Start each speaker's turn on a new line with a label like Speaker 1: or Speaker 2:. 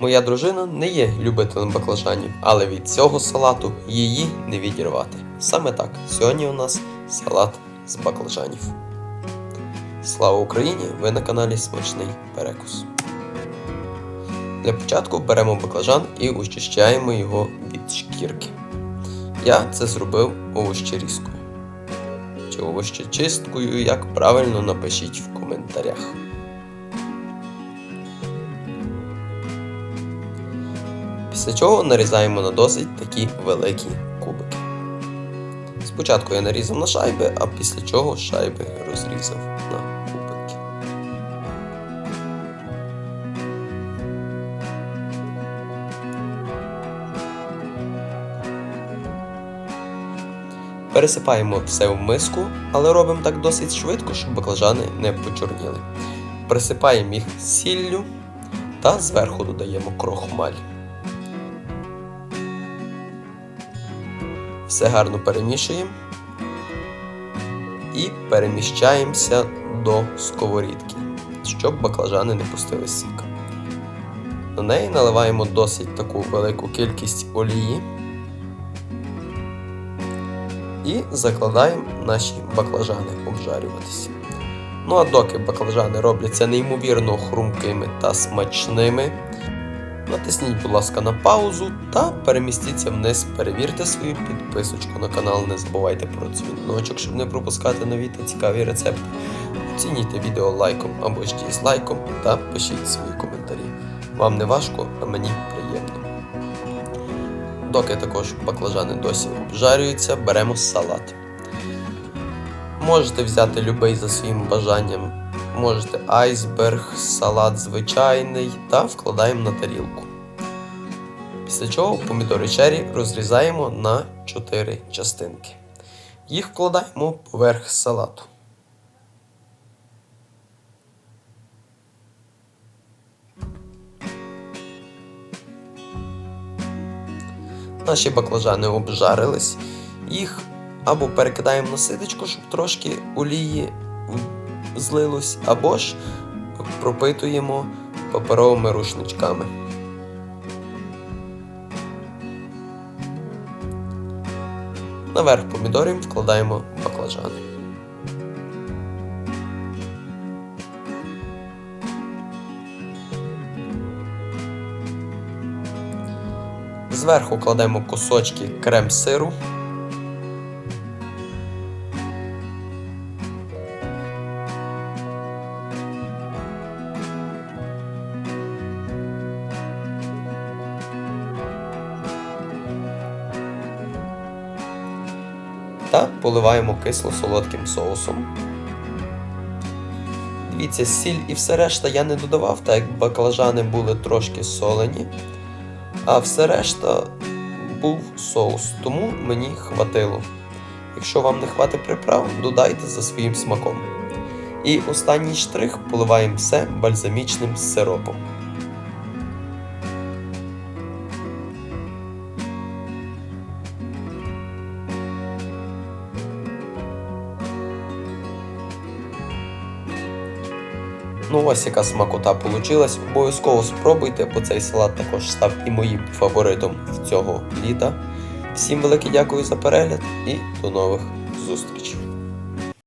Speaker 1: Моя дружина не є любителем баклажанів, але від цього салату її не відірвати. Саме так, сьогодні у нас салат з баклажанів. Слава Україні! Ви на каналі Смачний Перекус. Для початку беремо баклажан і очищаємо його від шкірки. Я це зробив овощерізкою. Чи овощечисткою, як правильно напишіть в коментарях. Після чого нарізаємо на досить такі великі кубики. Спочатку я нарізав на шайби, а після чого шайби розрізав на кубики. Пересипаємо все в миску, але робимо так досить швидко, щоб баклажани не почорніли. Присипаємо їх сіллю та зверху додаємо крохмаль. Все гарно перемішуємо і переміщаємося до сковорідки, щоб баклажани не пустили сік. На неї наливаємо досить таку велику кількість олії і закладаємо наші баклажани обжарюватися. Ну а доки баклажани робляться неймовірно хрумкими та смачними, натисніть, будь ласка, на паузу та перемістіться вниз, перевірте свою підписочку на канал, не забувайте про дзвіночок, щоб не пропускати нові та цікаві рецепти. Оцінюйте відео лайком або ж дізлайком та пишіть свої коментарі. Вам не важко, а мені приємно. Доки також баклажани досі обжарюються, беремо салат. Можете взяти любий за своїм бажанням. Можете айсберг, салат звичайний та вкладаємо на тарілку. Після чого помідори черрі розрізаємо на 4 частинки. Їх вкладаємо поверх салату. Наші баклажани обжарились, їх або перекидаємо на ситочку, щоб трошки олії злилось, або ж пропитуємо паперовими рушничками. Наверх помідорів вкладаємо баклажани. Зверху кладемо кусочки крем-сиру. Та поливаємо кисло-солодким соусом. Дивіться, сіль і все решта я не додавав, так як баклажани були трошки солені. А все решта був соус, тому мені хватило. Якщо вам не хватить приправ, додайте за своїм смаком. І останній штрих поливаємо все бальзамічним сиропом. Ну ось яка смакота получилась. Обов'язково спробуйте, бо цей салат також став і моїм фаворитом цього літа. Всім велике дякую за перегляд і до нових зустрічей!